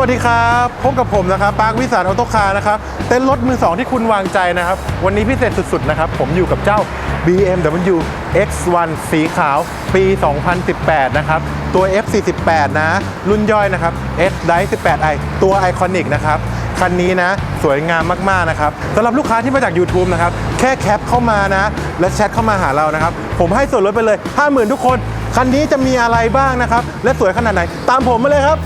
วัสดีครับพบกับผมนะครับปาร์ควิสารออโตคาร์นะครับเต้นรถมือสองที่คุณวางใจนะครับ วันนี้พิเศษสุดๆนะครับ ผมอยู่กับเจ้า BMW X1 สีขาว ปี 2018 นะครับ ตัว F48 นะ รุ่นย่อยนะครับ S d i 18i ตัวไอคอนิกนะครับคันนี้นะ สวยงามมากๆนะครับสำหรับลูกค้าที่มาจาก YouTube นะครับ แค่แคปเข้ามานะ และแชทเข้ามาหาเรานะครับ ผมให้ส่วนลดไปเลย 50,000 ทุกคน คันนี้จะมีอะไรบ้างนะครับ และสวยขนาดไหน ตามผมมาเลยครับ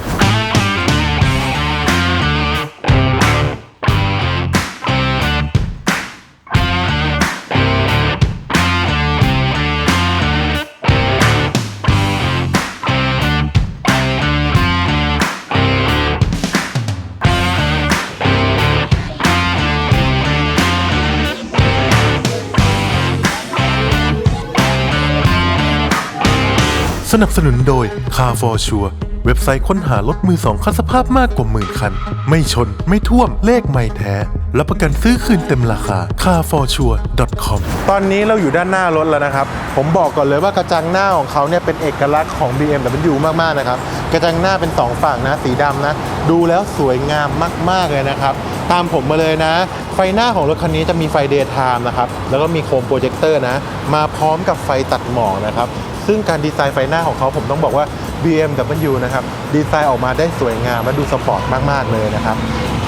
นับสนุนโดย Car for Sure เว็บไซต์ค้นหารถมือสองคันสภาพมากกว่าหมื่นคัน ไม่ชนไม่ท่วมเลขไม่แท้รับประกันซื้อคืนเต็มราคา carforsure.com ตอนนี้เราอยู่ด้านหน้ารถแล้วนะครับ ผมบอกก่อนเลยว่ากระจังหน้าของเขาเนี่ยเป็นเอกลักษณ์ของ BMW มากๆนะครับ กระจังหน้าเป็นสองฝั่งนะสีดำนะ ดูแล้วสวยงามมาก ๆ เลยนะครับ ตามผมมาเลยนะ ไฟหน้าของรถคันนี้จะมีไฟเดย์ไทม์นะครับ แล้วก็มีโคมโปรเจคเตอร์นะ มาพร้อมกับไฟตัดหมอกนะครับ ซึ่งการดีไซน์ไฟหน้าของเขาผมต้องบอกว่า BMW นะครับดีไซน์ออกมาได้สวยงามและดูสปอร์ตมาก ๆ เลยนะครับ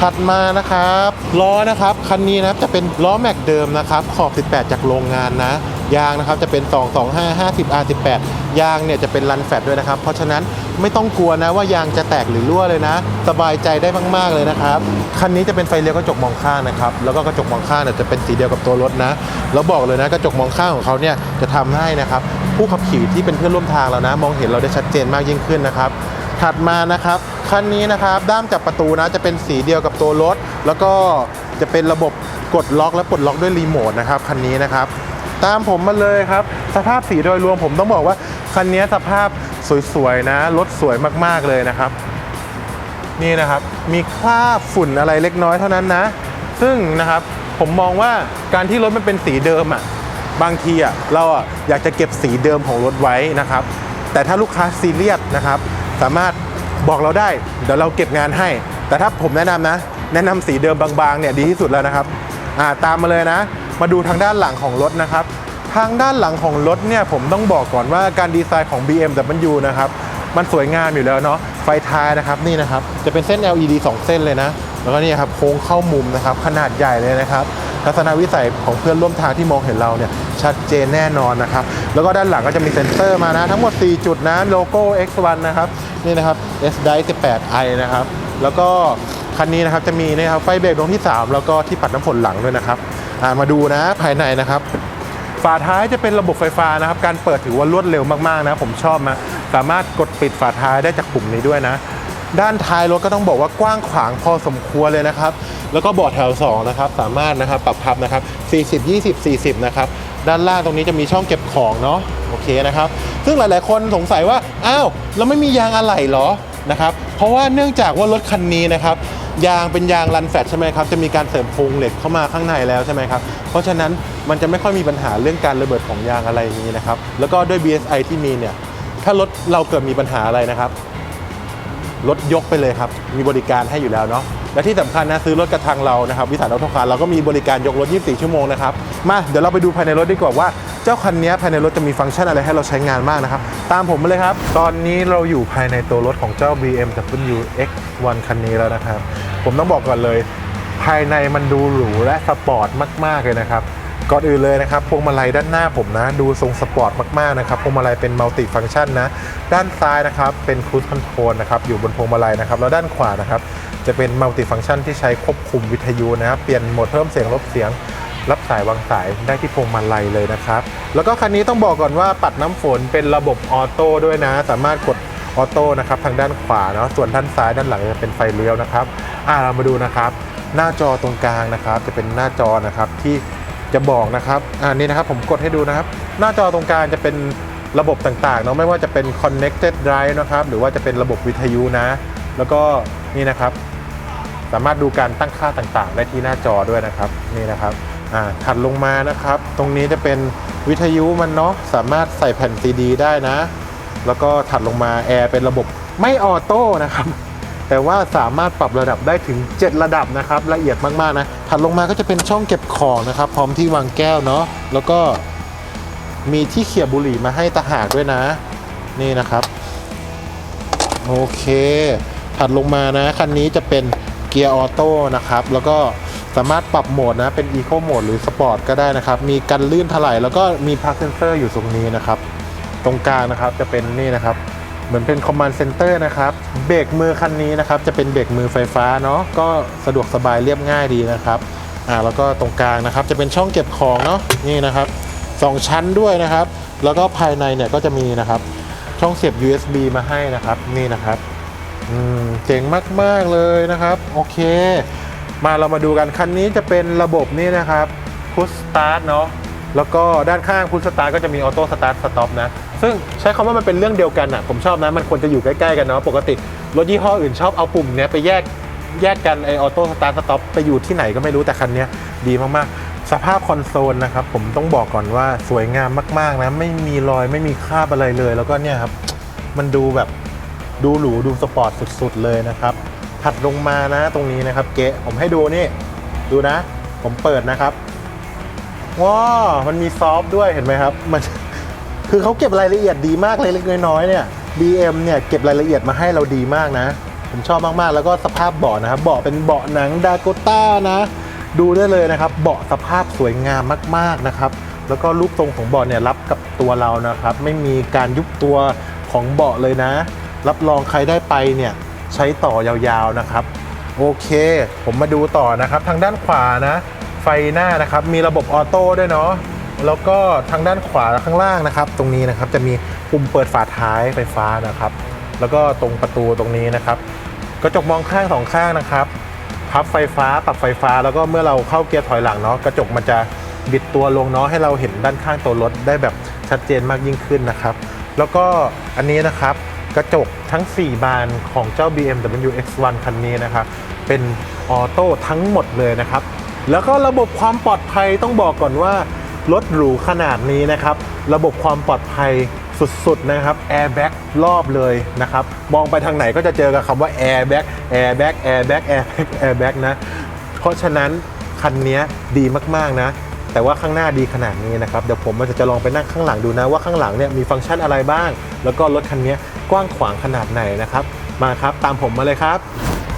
ถัดมานะครับล้อนะครับคันนี้นะครับจะเป็นล้อแม็กเดิมนะครับขอบ 18 จากโรงงานนะยางนะครับจะเป็น 225 50 R18 ยางเนี่ยจะเป็นรันแฟตด้วยนะครับ เพราะฉะนั้นไม่ต้องกลัวนะว่ายางจะแตกหรือรั่วเลยนะ สบายใจได้มาก ๆ เลยนะครับ คันนี้จะเป็นไฟเลี้ยวกระจกมองข้างนะครับ แล้วก็กระจกมองข้างเนี่ยจะเป็นสีเดียวกับตัวรถนะ แล้วบอกเลยนะกระจกมองข้างของเขาเนี่ยจะทำให้นะครับ ผู้ขับขี่ที่เป็นเพื่อนร่วมทางเรานะ มองเห็นเราได้ชัดเจนมากยิ่งขึ้นนะครับ ถัดมานะครับคันนี้นะครับด้ามจับประตูนะจะเป็นสีเดียวกับตัวรถ แล้วก็จะเป็นระบบกดล็อกและปลดล็อกด้วยรีโมทนะครับคันนี้นะครับตามผมมาเลยครับ สภาพสีโดยรวมผมต้องบอกว่า คันนี้สภาพสวยๆนะ รถสวยมากๆเลยนะครับ นี่นะครับมีคราบฝุ่นอะไรเล็กน้อยเท่านั้นนะ ซึ่งนะครับผมมองว่าการที่รถมันเป็นสีเดิมอะ บางทีอะเราอะอยากจะเก็บสีเดิมของรถไว้นะครับ แต่ถ้าลูกค้าซีเรียสนะครับ สามารถบอกเราได้ เดี๋ยวเราเก็บงานให้ แต่ถ้าผมแนะนำนะ แนะนำสีเดิมบางๆเนี่ยดีที่สุดแล้วนะครับอ่าตามมาเลยนะ มาดูทางด้านหลังของรถนะครับ ทางด้านหลังของรถเนี่ยผมต้องบอกก่อนว่าการดีไซน์ของ BMW นะครับมันสวยงามอยู่แล้วเนาะไฟท้ายนะครับนี่นะครับจะเป็นเส้น LED 2 เส้นเลยนะ แล้วก็นี่ครับโค้งเข้ามุมนะครับขนาดใหญ่เลยนะครับ ทัศนวิสัยของเพื่อนร่วมทางที่มองเห็นเราเนี่ยชัดเจนแน่นอนนะครับ แล้วก็ด้านหลังก็จะมีเซ็นเซอร์มานะ ทั้งหมด 4 จุดนะโลโก้ X1 นะครับ นี่นะครับ S d i 18i นะครับ แล้วก็คันนี้นะครับจะมีนะครับไฟเบรกดวงที่ 3 แล้วก็ที่ปัดน้ำฝนหลังด้วยนะครับามาดูนะภายในนะครับฝาท้ายจะเป็นระบบไฟฟ้านะครับ การเปิดถือว่ารวดเร็วมากๆนะผมชอบนะสามารถกดปิดฝาท้ายได้จากปุ่มนี้ด้วยนะ ด้านท้ายรถก็ต้องบอกว่ากว้างขวางพอสมควรเลยนะครับ แล้วก็เบาะแถว2นะครับสามารถนะครับปรับพับนะครับ40 20 40นะครับด้านล่างตรงนี้จะมีช่องเก็บของเนาะโอเคนะครับ ซึ่งหลายๆ คนสงสัยว่าอ้าวแล้วไม่มียางอะไหล่หรอนะครับเพราะว่าเนื่องจากว่ารถคันนี้นะครับยางเป็นยางรันแฟตใช่ไหมครับจะมีการเสริมโครงเหล็กเข้ามาข้างในแล้วใช่ไหมครับเพราะฉะนั้นมันจะไม่ค่อยมีปัญหาเรื่องการระเบิดของยางอะไรนี้นะครับแล้วก็ด้วย BSI ที่มีเนี่ยถ้ารถเราเกิดมีปัญหาอะไรนะครับ รถยกไปเลยครับ มีบริการให้อยู่แล้วเนาะและที่สำคัญนะซื้อรถกระทางเรานะครับวิสานออโตคารเราก็มีบริการยกรถ 24 ชั่วโมงนะครับมาเดี๋ยวเราไปดูภายในรถดีกว่าว่าเจ้าคันนี้ภายในรถจะมีฟังก์ชันอะไรให้เราใช้งานมากนะครับ ตามผมมาเลยครับ ตอนนี้เราอยู่ภายในตัวรถของเจ้า BMW X1 คันนี้แล้วนะครับ ผมต้องบอกก่อนเลย ภายในมันดูหรูและสปอร์ตมาก ๆ เลยนะครับ ก่อนอื่นเลยนะครับพวงมาลัยด้านหน้าผมนะ ดูทรงสปอร์ตมากๆนะครับพวงมาลัยเป็นมัลติฟังก์ชันนะ ด้านซ้ายนะครับเป็นครู i คอนโทรลนะครับอยู่บนพวงมาลัยนะครับแล้วด้านขวานะครับจะเป็นมัลติฟังก์ชันที่ใช้ควบคุมวิทยุนะครับเปลี่ยนโหมดเพิ่มเสียงลดเสียงรับสายวางสายได้ที่พวงมาลัยเลยนะครับ แล้วก็คันนี้ต้องบอกก่อนว่าปัดน้ำฝนเป็นระบบออโต้ด้วยนะ สามารถกดออโต้นะครับทางด้านขวาเนาะส่วนด้านซ้ายด้านหลังจะเป็นไฟเลี้ยวนะครับอ่าเรามาดูนะครับ หน้าจอตรงกลางนะครับ จะเป็นหน้าจอนะครับที่ จะบอกนะครับอ่านี่นะครับผมกดให้ดูนะครับ หน้าจอตรงกลางจะเป็นระบบต่างๆเนาะไม่ว่าจะเป็น connected drive นะครับ หรือว่าจะเป็นระบบวิทยุนะ แล้วก็นี่นะครับ สามารถดูการตั้งค่าต่างๆ ได้ที่หน้าจอด้วยนะครับนี่นะครับอ่าถัดลงมานะครับ ตรงนี้จะเป็นวิทยุมันเนาะสามารถใส่แผ่นซีดีได้นะ แล้วก็ถัดลงมาแอร์เป็นระบบไม่ออโต้นะครับ แต่ว่าสามารถปรับระดับได้ถึง 7 ระดับนะครับ ละเอียดมากๆนะถัดลงมาก็จะเป็นช่องเก็บของนะครับ พร้อมที่วางแก้วเนาะแล้วก็มีที่เขี่ยบุหรี่มาให้ตาหากด้วยนะ นี่นะครับโอเคถัดลงมานะคันนี้จะเป็นเกียร์ออโต้นะครับแล้วก็สามารถปรับโหมดนะเป็น Eco Mode หรือ Sport ก็ได้นะครับ มีกันลื่นถลายแล้วก็มีพาร์คเซนเซอร์อยู่ตรงนี้นะครับ ตรงกลางนะครับจะเป็นนี่นะครับ เหมือนเป็น Command Center นะครับ เบรกมือคันนี้นะครับ จะเป็นเบรกมือไฟฟ้าเนาะก็สะดวกสบายเรียบง่ายดีนะครับอ่าแล้วก็ตรงกลางนะครับ จะเป็นช่องเก็บของเนาะนี่นะครับสองชั้นด้วยนะครับ แล้วก็ภายในเนี่ยก็จะมีนะครับ ช่องเสียบ USB มาให้นะครับนี่นะครับอืมเจ๋งมากๆเลยนะครับ โอเค มาเรามาดูกันคันนี้จะเป็นระบบนี่นะครับพุชสตาร์ทเนาะแล้วก็ด้านข้างพุชสตาร์ทก็จะมีออโต้สตาร์ทสต็อปนะ ซึ่งใช้คำว่ามันเป็นเรื่องเดียวกันอะผมชอบนะมันควรจะอยู่ใกล้ๆกันเนาะปกติรถยี่ห้ออื่นชอบเอาปุ่มเนี้ยไปแยกแยกกันไอออโต้สตาร์ทสต็อปไปอยู่ที่ไหนก็ไม่รู้แต่คันนี้ดีมากๆ สภาพคอนโซลนะครับผมต้องบอกก่อนว่าสวยงามมากๆนะไม่มีรอยไม่มีคราบอะไรเลย แล้วก็เนี่ยครับมันดูแบบดูหรูดูสปอร์ตสุดๆเลยนะครับถัดลงมานะตรงนี้นะครับเกะผมให้ดูนี่ดูนะ ผมเปิดนะครับว้ามันมีซอฟต์ด้วยเห็นไหมครับมัน คือเขาเก็บรายละเอียดดีมากเลยเล็กๆน้อยๆเนี่ย BM เนี่ยเก็บรายละเอียดมาให้เราดีมากนะ ผมชอบมากๆ แล้วก็สภาพเบาะนะครับเบาะเป็นเบาะหนังดาโกต้านะ ดูได้เลยนะครับ เบาะสภาพสวยงามมากๆนะครับ แล้วก็รูปทรงของเบาะเนี่ยรับกับตัวเรานะครับ ไม่มีการยุบตัวของเบาะเลยนะ รับรองใครได้ไปเนี่ยใช้ต่อยาวๆนะครับ โอเค ผมมาดูต่อนะครับ ทางด้านขวานะ ไฟหน้านะครับ มีระบบออโต้ด้วยเนาะ แล้วก็ทางด้านขวาข้างล่างนะครับ ตรงนี้นะครับจะมีปุ่มเปิดฝาท้ายไฟฟ้านะครับ แล้วก็ตรงประตูตรงนี้นะครับกระจกมองข้างสองข้างนะครับพับไฟฟ้าปรับไฟฟ้า แล้วก็เมื่อเราเข้าเกียร์ถอยหลังเนาะกระจกมันจะบิดตัวลงเนาะให้เราเห็นด้านข้างตัวรถได้แบบชัดเจนมากยิ่งขึ้นนะครับ แล้วก็อันนี้นะครับกระจกทั้ง 4 บานของเจ้า BMW X1 คันนี้นะครับ เป็นออโต้ทั้งหมดเลยนะครับ แล้วก็ระบบความปลอดภัยต้องบอกก่อนว่า รถหรูขนาดนี้นะครับ ระบบความปลอดภัยสุดๆนะครับแอร์แบ็กรอบเลยนะครับ มองไปทางไหนก็จะเจอกับคำว่าแอร์แบ็กแอร์แบ็กแอร์แบ็กแอร์แบ็กแอร์แบ็กนะ เพราะฉะนั้นคันนี้ดีมากๆนะ แต่ว่าข้างหน้าดีขนาดนี้นะครับ เดี๋ยวผมมันจะจะลองไปนั่งข้างหลังดูนะว่าข้างหลังเนี่ยมีฟังก์ชันอะไรบ้าง แล้วก็รถคันนี้กว้างขวางขนาดไหนนะครับ มาครับตามผมมาเลยครับ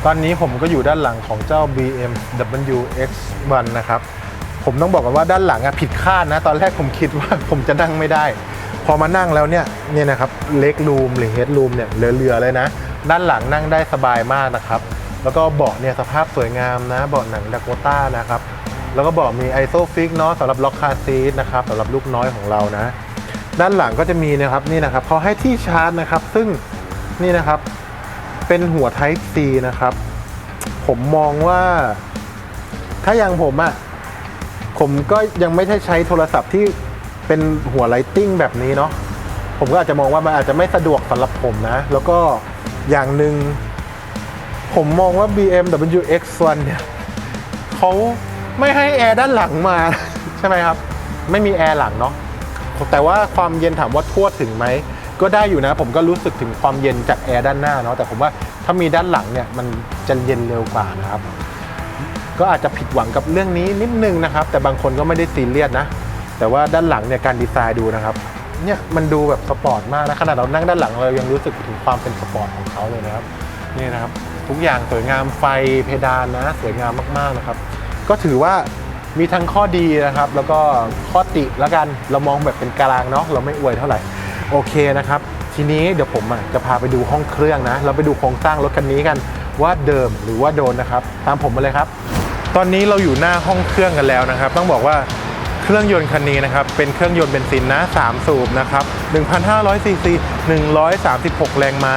ตอนนี้ผมก็อยู่ด้านหลังของเจ้า BMW X1 นะครับ ผมต้องบอกกันว่าด้านหลังอะผิดคาดนะ ตอนแรกผมคิดว่าผมจะนั่งไม่ได้ พอมานั่งแล้วเนี่ยเนี่ยนะครับเล็กรูมหรือเฮดรูมเนี่ยเหลือๆเลยนะ ด้านหลังนั่งได้สบายมากนะครับ แล้วก็เบาะเนี่ยสภาพสวยงามนะ เบาะหนังดาโกต้านะครับ แล้วก็เบาะมีไอโซฟิกเนาะสำหรับล็อกคาซีทนะครับสำหรับลูกน้อยของเรานะ ด้านหลังก็จะมีนะครับนี่นะครับเขาให้ที่ชาร์จนะครับ ซึ่งนี่นะครับเป็นหัว Type C นะครับ ผมมองว่า ถ้าอย่างผมอะ ผมก็ยังไม่ได้ใช้โทรศัพท์ที่เป็นหัวไลติ้งแบบนี้เนาะผมก็อาจจะมองว่ามันอาจจะไม่สะดวกสำหรับผมนะ แล้วก็อย่างหนึ่งผมมองว่า BMW X1 เนี่ยเขาไม่ให้แอร์ด้านหลังมา ใช่ไหมครับ ไม่มีแอร์หลังเนาะแต่ว่าความเย็นถามว่าทั่วถึงไหม ก็ได้อยู่นะ ผมก็รู้สึกถึงความเย็นจากแอร์ด้านหน้าเนาะแต่ผมว่าถ้ามีด้านหลังเนี่ยมันจะเย็นเร็วกว่านะครับ ก็อาจจะผิดหวังกับเรื่องนี้นิดนึงนะครับ แต่บางคนก็ไม่ได้ซีเรียสนะ แต่ว่าด้านหลังเนี่ยการดีไซน์ดูนะครับเนี่ยมันดูแบบสปอร์ตมากนะขนาดเรานั่งด้านหลังเรายังรู้สึกถึงความเป็นสปอร์ตของเขาเลยนะครับนี่นะครับ ทุกอย่างสวยงามไฟเพดานนะ สวยงามมากๆนะครับ ก็ถือว่ามีทั้งข้อดีนะครับ แล้วก็ข้อติแล้วกันเรามองแบบเป็นกลางเนาะเราไม่อวยเท่าไหร่โอเคนะครับ ทีนี้เดี๋ยวผมจะพาไปดูห้องเครื่องนะ เราไปดูโครงสร้างรถคันนี้กันว่าเดิมหรือว่าโดนนะครับ ตามผมมาเลยครับ ตอนนี้เราอยู่หน้าห้องเครื่องกันแล้วนะครับ ต้องบอกว่าเครื่องยนต์คันนี้นะครับ เป็นเครื่องยนต์เบนซินนะ 3 สูบนะครับ1,500ซีซี136 แรงม้า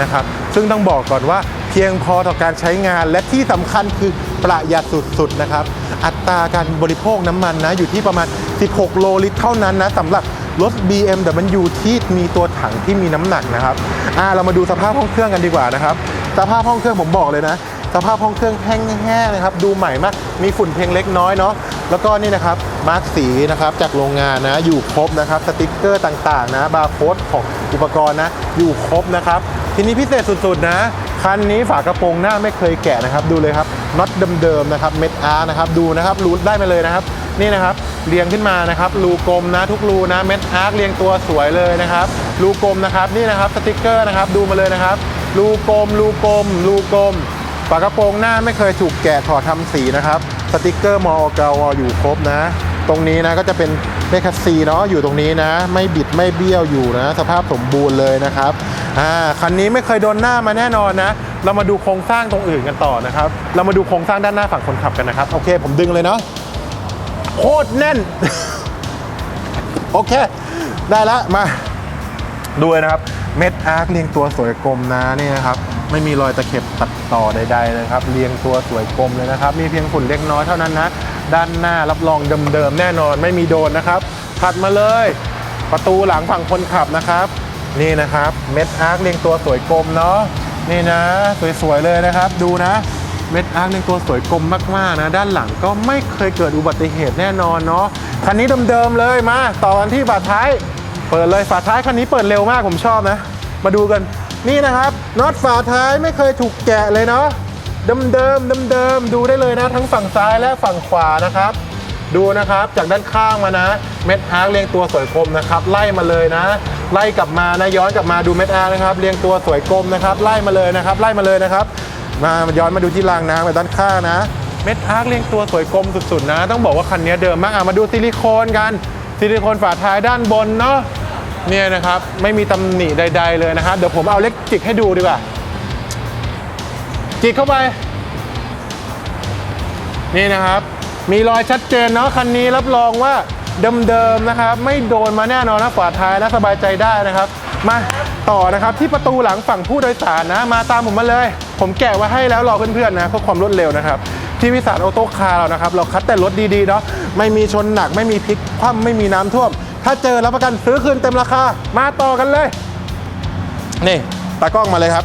นะครับ ซึ่งต้องบอกก่อนว่าเพียงพอต่อการใช้งานและที่สำคัญคือประหยัดสุดๆนะครับ อัตราการบริโภคน้ำมันนะ อยู่ที่ประมาณ 16 โลลิตรเท่านั้นนะสำหรับรถ BMW ที่มีตัวถังที่มีน้ำหนักนะครับอ่าเรามาดูสภาพห้องเครื่องกันดีกว่านะครับ สภาพห้องเครื่องผมบอกเลยนะ สภาพห้องเครื่องแห้งๆนะครับ ดูใหม่มาก มีฝุ่นเพียงเล็กน้อยเนาะ แล้วก็นี่นะครับ มาร์กสีนะครับจากโรงงานนะ อยู่ครบนะครับ สติกเกอร์ต่างๆ นะ บาร์โค้ดของอุปกรณ์นะ อยู่ครบนะครับ ทีนี้พิเศษสุดๆ นะ คันนี้ฝากระโปรงหน้าไม่เคยแกะนะครับ ดูเลยครับ น็อตเดิมๆ นะครับ เม็ดอาร์นะครับ ดูนะครับ รูดได้มาเลยนะครับ นี่นะครับเรียงขึ้นมานะครับรูกลมนะทุกรูนะเม็ดอาร์เรียงตัวสวยเลยนะครับรูกลมนะครับนี่นะครับสติกเกอร์นะครับดูมาเลยนะครับรูกลมรูกลมรูกลม ฝากระโปรงหน้าไม่เคยถูกแกะถอดทำสีนะครับ สติกเกอร์มอกวอยู่ครบนะ ตรงนี้นะก็จะเป็นเลคัสซีเนาะอยู่ตรงนี้นะ ไม่บิดไม่เบี้ยวอยู่นะ สภาพสมบูรณ์เลยนะครับอ่าคันนี้ไม่เคยโดนหน้ามาแน่นอนนะ เรามาดูโครงสร้างตรงอื่นกันต่อนะครับ เรามาดูโครงสร้างด้านหน้าฝั่งคนขับกันนะครับ โอเค ผมดึงเลยเนาะโคตรแน่น โอเค ได้ล้วมา ดูเลยนะครับ เม็ดอาร์คเรียงตัวสวยกลมนะนี่นะครับ ไม่มีรอยตะเข็บตัดต่อใดๆเลยครับ เรียงตัวสวยกลมเลยนะครับ มีเพียงฝุ่นเล็กน้อยเท่านั้นนะ ด้านหน้ารับรองเดิมๆแน่นอนไม่มีโดนนะครับ ถัดมาเลย ประตูหลังฝั่งคนขับนะครับ นี่นะครับ เม็ดอาร์คเรียงตัวสวยกลมเนาะ นี่นะ สวยๆเลยนะครับ ดูนะเม็ดอาร์คเรียงตัวสวยกลมมากๆนะ ด้านหลังก็ไม่เคยเกิดอุบัติเหตุแน่นอนเนาะคันนี้เดิมๆเลยมา ต่อกันที่บาดท้าย เปิดเลยฝาท้ายคันนี้เปิดเร็วมากผมชอบนะ มาดูกันนี่นะครับน็อตฝาท้ายไม่เคยถูกแกะเลยเนาะเดิมเดิมเดิมเดิมดูได้เลยนะ ทั้งฝั่งซ้ายและฝั่งขวานะครับ ดูนะครับจากด้านข้างมานะ เม็ดอาร์คเรียงตัวสวยกลมนะครับ ไล่มาเลยนะ ไล่กลับมานะย้อนกลับมาดูเม็ดอาร์นะครับ เรียงตัวสวยกลมนะครับ ไล่มาเลยนะครับ ไล่มาเลยนะครับ มาย้อนมาดูที่รางน้ำกับด้านข้างนะ เม็ดอาร์คเรียงตัวสวยกลมสุดๆนะ ต้องบอกว่าคันนี้เดิมมากอะมาดูซิลิโคนกัน ซิลิโคนฝาท้ายด้านบนเนาะเนี่ยนะครับ ไม่มีตำหนิใด ๆ เลยนะครับเดี๋ยวผมเอาเล็กจิกให้ดูดีกว่า จิกเข้าไป นี่นะครับ มีรอยชัดเจนเนาะคันนี้รับรองว่าเดิมๆนะครับ ไม่โดนมาแน่นอนนะฝาท้ายนะสบายใจได้นะครับ มาต่อนะครับที่ประตูหลังฝั่งผู้โดยสารนะ มาตามผมมาเลย ผมแกะไว้ให้แล้วรอเพื่อนๆนะเพื่อความรวดเร็วนะครับ ที่วิสารออโต้คาร์เรานะครับ เราคัดแต่รถดีๆเนาะไม่มีชนหนักไม่มีพลิกคว่ำไม่มีน้ำท่วม ถ้าเจอรับประกันซื้อคืนเต็มราคา มาต่อกันเลย นี่ตากล้องมาเลยครับ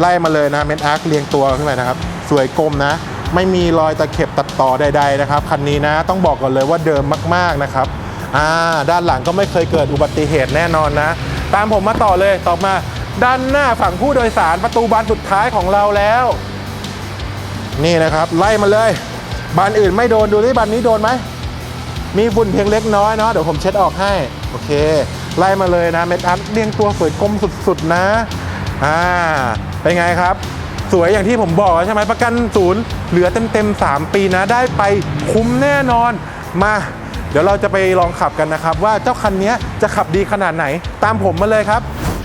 ไล่มาเลยนะเม็ดอาร์คเรียงตัวขึ้นไปนะครับ สวยกลมนะ ไม่มีรอยตะเข็บตัดต่อใด ๆ นะครับคันนี้นะต้องบอกก่อนเลยว่าเดิมมาก ๆนะครับอ่าด้านหลังก็ไม่เคยเกิดอุบัติเหตุแน่นอนนะ ตามผมมาต่อเลยต่อมาด้านหน้าฝั่งผู้โดยสารประตูบานสุดท้ายของเราแล้ว นี่นะครับไล่มาเลยบานอื่นไม่โดนดูที่บานนี้โดนไหมมีฝุ่นเพียงเล็กน้อยเนาะเดี๋ยวผมเช็ดออกให้โอเค ไล่มาเลยนะเม็ดอาร์ตเรียงตัวสวยกลมสุดๆนะอ่าเป็นไงครับ สวยอย่างที่ผมบอกใช่ไหมประกันศูนย์เหลือเต็มๆ3ปีนะได้ไปคุ้มแน่นอนมาเดี๋ยวเราจะไปลองขับกันนะครับ ว่าเจ้าคันนี้จะขับดีขนาดไหน ตามผมมาเลยครับ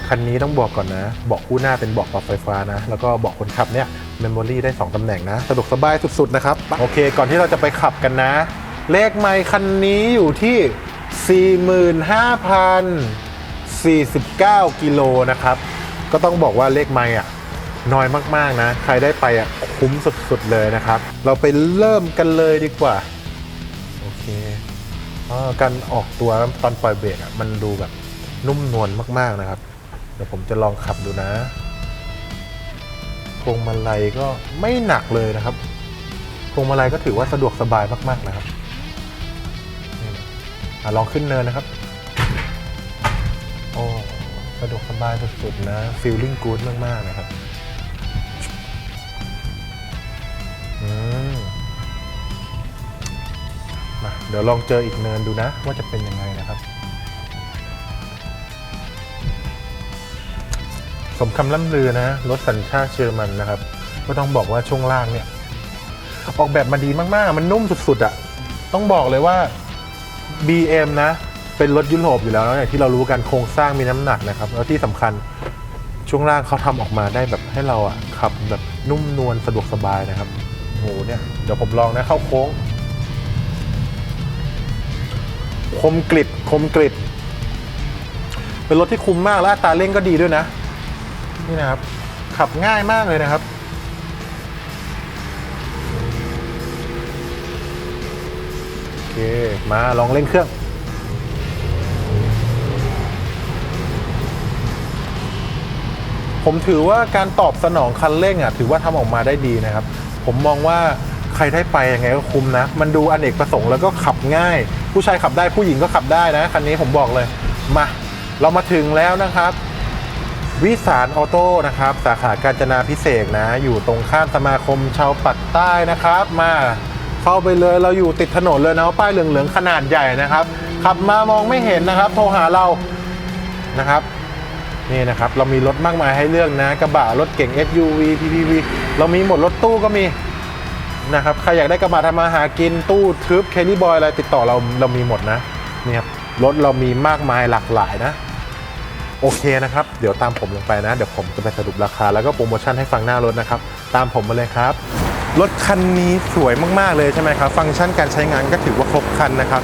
คันนี้ต้องบอกก่อนนะบาะคู่หน้าเป็นบาะปรับไฟฟ้านะ แล้วก็บาะคนขับเนี่ย เมมโมรีได้ 2 ตำแหน่งนะ สะดวกสบายสุดๆ นะครับ โอเค ก่อนที่เราจะไปขับกันนะ เลขไมค์คันนี้อยู่ที่ 45,049 กิโลนะครับ ก็ต้องบอกว่าเลขไมค์อะน้อยมากๆนะ ใครได้ไปอะคุ้มสุดๆ เลยนะครับ เราไปเริ่มกันเลยดีกว่า โอเคอ่าการออกตัวตอนปล่อยเบรกอะมันดูแบบนุ่มนวลมากๆนะครับ เดี๋ยวผมจะลองขับดูนะ พวงมาลัยก็ไม่หนักเลยนะครับ พวงมาลัยก็ถือว่าสะดวกสบายมากๆนะครับอลองขึ้นเนินนะครับ โอ้สะดวกสบายสุดๆนะ feeling good มากๆนะครับมาเดี๋ยวลองเจออีกเนินดูนะ ว่าจะเป็นยังไงนะครับ สมคำล่ำลือนะรถสัญชาติเยอรมันนะครับ ก็ต้องบอกว่าช่วงล่างเนี่ย ออกแบบมาดีมากๆ มันนุ่มสุดๆอะ ต้องบอกเลยว่า BM นะ เป็นรถยุโรปอยู่แล้วนะอย่างที่เรารู้กันโครงสร้างมีน้ำหนักนะครับ แล้วที่สำคัญช่วงล่างเขาทำออกมาได้แบบให้เราอะขับแบบนุ่มนวลสะดวกสบายนะครับโอ้โหเนี่ยเดี๋ยวผมลองนะเข้าโค้ง คมกริบคมกริบเป็นรถที่คุ้มมากและอัตราเร่งก็ดีด้วยนะ นี่นะครับ ขับง่ายมากเลยนะครับ โอเค มาลองเร่งเครื่อง ผมถือว่าการตอบสนองคันเร่งอะ ถือว่าทำออกมาได้ดีนะครับ ผมมองว่าใครได้ไปยังไงก็คุ้มนะ มันดูอเนกประสงค์แล้วก็ขับง่าย ผู้ชายขับได้ผู้หญิงก็ขับได้นะ คันนี้ผมบอกเลย มา เรามาถึงแล้วนะครับ วิสารออโต้นะครับ สาขากาญจนาพิเศษนะ อยู่ตรงข้ามสมาคมชาวปักใต้นะครับ มาเข้าไปเลยเราอยู่ติดถนนเลยนะป้ายเหลืองๆขนาดใหญ่นะครับ ขับมามองไม่เห็นนะครับ โทรหาเรานะครับนี่นะครับ เรามีรถมากมายให้เลือกนะ กระบะรถเก่ง SUV PPV เรามีหมดรถตู้ก็มีนะครับใครอยากได้กระบะทำมาหากินตู้ทึบแคลรี่บอยอะไรติดต่อเราเรามีหมดนะนี่ครับรถเรามีมากมายหลากหลายนะ โอเคนะครับ เดี๋ยวตามผมลงไปนะ เดี๋ยวผมจะไปสรุปราคา แล้วก็โปรโมชั่นให้ฟังหน้ารถนะครับ ตามผมมาเลยครับ รถคันนี้สวยมากๆเลยใช่ไหมครับ ฟังก์ชันการใช้งานก็ถือว่าครบคันนะครับ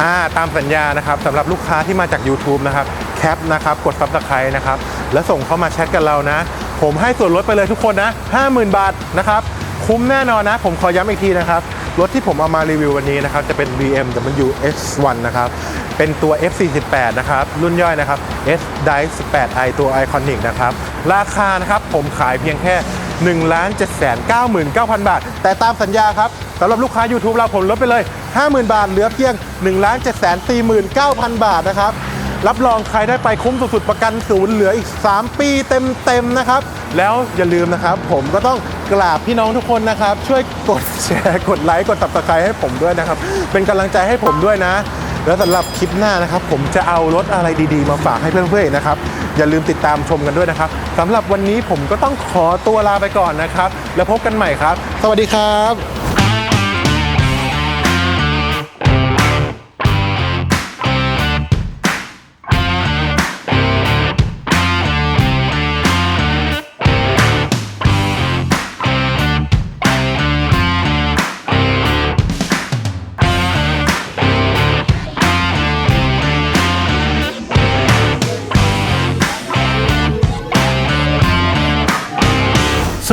อ่าตามสัญญานะครับสำหรับลูกค้าที่มาจาก YouTube นะครับแคปนะครับกด Subscribe นะครับแล้วส่งเข้ามาแชทกับเรานะ ผมให้ส่วนลดไปเลยทุกคนนะ 50,000 บาทนะครับคุ้มแน่นอนนะ ผมขอย้ำอีกทีนะครับ รถที่ผมเอามารีวิววันนี้นะครับ จะเป็น BMW S1 นะครับ เป็นตัว F48 นะครับ รุ่นย่อยนะครับ S Dive 18i ตัว Iconic นะครับ ราคานะครับผมขายเพียงแค่ 1 7 9 9 0 0 0 บาท แต่ตามสัญญาครับสำหรับลูกค้า YouTube เราผมลดไปเลย 50,000 บาท เหลือเพียง 1 7 4 9 0 0 0 บาทนะครับรับรองใครได้ไปคุ้มสุดๆประกันศูนย์เหลืออีก 3 ปีเต็มๆนะครับ แล้วอย่าลืมนะครับ ผมก็ต้องกราบพี่น้องทุกคนนะครับ ช่วยกดแชร์กดไลค์กดตับตะไคร้ให้ผมด้วยนะครับ เป็นกำลังใจให้ผมด้วยนะ แล้วสำหรับคลิปหน้านะครับ ผมจะเอารถอะไรดีๆ มาฝากให้เพื่อนๆนะครับ อย่าลืมติดตามชมกันด้วยนะครับสำหรับวันนี้ผมก็ต้องขอตัวลาไปก่อนนะครับ แล้วพบกันใหม่ครับ สวัสดีครับ